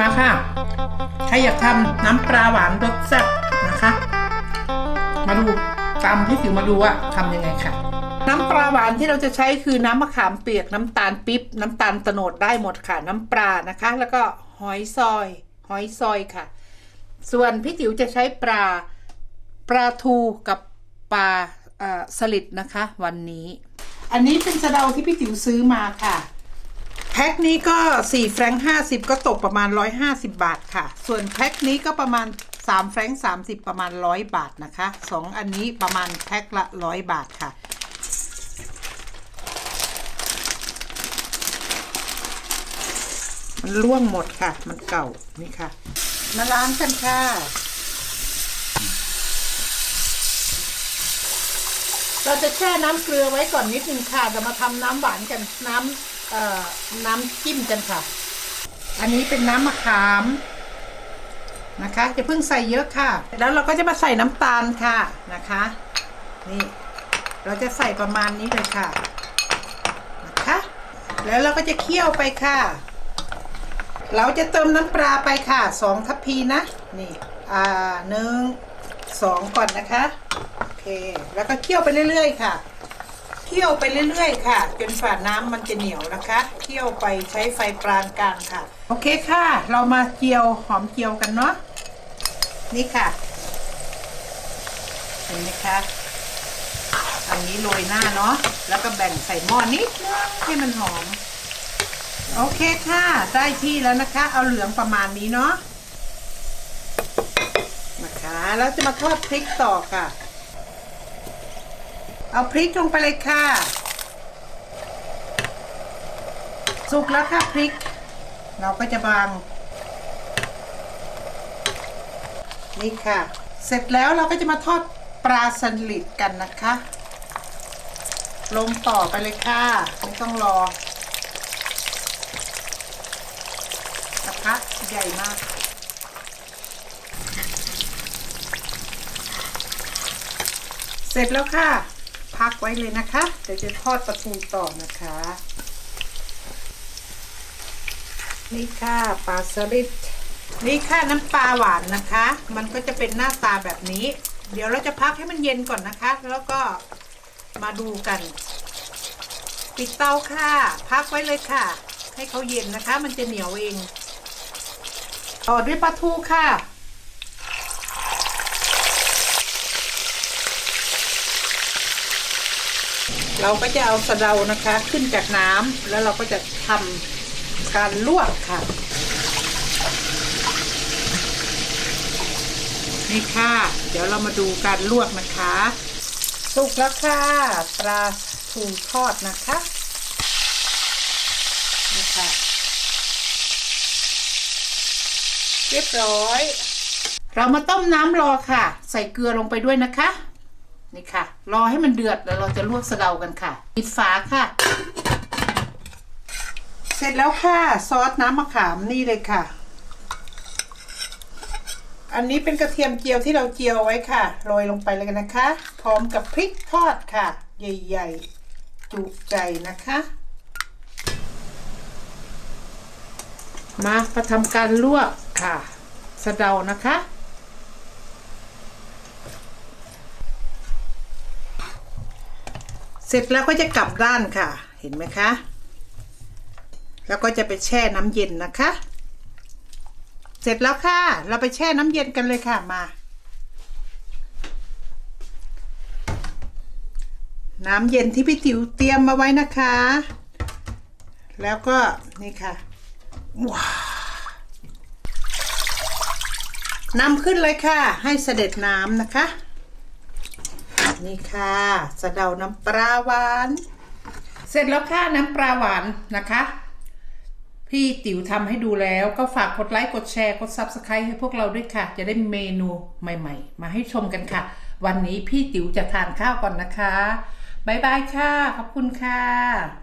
มาค่ะ ใครอยากทำน้ำปลาหวานรสแซ่บนะคะ มาดูตามพี่สิวมาดูว่าทำยังไงค่ะ น้ำปลาหวานที่เราจะใช้คือน้ำมะขามเปียกน้ำตาลปิ๊บน้ำตาลโตโนดได้หมดค่ะ น้ำปลานะคะ แล้วก็หอยซอย หอยซอยค่ะ ส่วนพี่ติ๋วจะใช้ปลาปลาทูกับปลาสลิดนะคะ วันนี้ อันนี้เป็นสะเดาที่พี่ติ๋วซื้อมาค่ะ แพ็คนี้ก็4แฟรงค์50 ก็ตกประมาณ 150 บาทค่ะ ส่วนแพ็คนี้ก็ประมาณ3แฟรงค์30 ประมาณ 100 บาทนะคะ 2 อันนี้ประมาณแพ็คละ 100 บาทค่ะมันร่วงหมดค่ะ มันเก่า นี่ค่ะ มาล้างกันค่ะ เราจะแช่น้ำเกลือไว้ก่อนนิดนึงค่ะ จะมาทำน้ำหวานกันน้ำ น้ำจิ้มกันค่ะ อันนี้เป็นน้ำมะขามนะคะจะเพิ่งใส่เยอะค่ะ แล้วเราก็จะมาใส่น้ำตาลค่ะนะคะ นี่ เราจะใส่ประมาณนี้เลยค่ะนะคะ แล้วเราก็จะเคี่ยวไปค่ะ เราจะเติมน้ำปลาไปค่ะสองทัพพีนะนี่อ่าหนึ่งสองก่อนนะคะโอเค แล้วก็เคี่ยวไปเรื่อย ๆ ค่ะ เคี่ยวไปเรื่อยๆ ค่ะ จนฝาน้ำมันจะเหนียวนะคะเคี่ยวไปใช้ไฟปานกลางค่ะ โอเคค่ะ เรามาเจียวหอมเจียวกันเนาะนี่ค่ะเห็นไหมคะอันนี้โรยหน้าเนาะแล้วก็แบ่งใส่หม้อนิดนึงให้มันหอม โอเคค่ะ ได้ที่แล้วนะคะ เอาเหลืองประมาณนี้เนาะนะคะแล้วจะมาทอดพริกต่อค่ะ เอาพริกลงไปเลยค่ะ สุกแล้วค่ะพริก เราก็จะบาง นี่ค่ะ เสร็จแล้วเราก็จะมาทอดปลาสลิดกันนะคะ ลงต่อไปเลยค่ะ ไม่ต้องรอกระทะใหญ่มากเสร็จแล้วค่ะ พักไว้เลยนะคะ เดี๋ยวจะทอดปลาทูต่อนะคะ นี่ค่ะปลาสลิดนี่ค่ะน้ำปลาหวานนะคะ มันก็จะเป็นหน้าตาแบบนี้ เดี๋ยวเราจะพักให้มันเย็นก่อนนะคะ แล้วก็มาดูกัน ปิดเตาค่ะ พักไว้เลยค่ะ ให้เขาเย็นนะคะ มันจะเหนียวเองต่อด้วยปลาทูค่ะ เราก็จะเอาสะเดานะคะขึ้นจากน้ำแล้วเราก็จะทำการลวกค่ะ นี่ค่ะ เดี๋ยวเรามาดูการลวกนะคะสุกแล้วค่ะ ปลาทูทอดนะคะนี่ค่ะ เรียบร้อย เรามาต้มน้ำรอค่ะ ใส่เกลือลงไปด้วยนะคะ นี่ค่ะ รอให้มันเดือดแล้วเราจะลวกสะเดากันค่ะ ปิดฝาค่ะ เสร็จแล้วค่ะ ซอสน้ำมะขามนี่เลยค่ะ อันนี้เป็นกระเทียมเจียวที่เราเจียวไว้ค่ะ โรยลงไปเลยกันนะคะ พร้อมกับพริกทอดค่ะ ใหญ่ๆ จุใจนะคะ มาประทำการลวกค่ะ สะเดานะคะ เสร็จแล้วก็จะกลับด้านค่ะ เห็นไหมคะ แล้วก็จะไปแช่น้ำเย็นนะคะ เสร็จแล้วค่ะ เราไปแช่น้ำเย็นกันเลยค่ะมา น้ำเย็นที่พี่ติ๋วเตรียมมาไว้นะคะ แล้วก็นี่ค่ะว้าวนำขึ้นเลยค่ะ ให้เสด็จน้ำนะคะ นี่ค่ะสะเดาน้ำปลาหวาน เสร็จแล้วค่ะน้ำปลาหวานนะคะ พี่ติ๋วทำให้ดูแล้วก็ฝากกดไลค์กดแชร์กด Subscribe ให้พวกเราด้วยค่ะ จะได้เมนูใหม่ๆ มาให้ชมกันค่ะ วันนี้พี่ติ๋วจะทานข้าวก่อนนะคะ บ๊ายบายค่ะ ขอบคุณค่ะ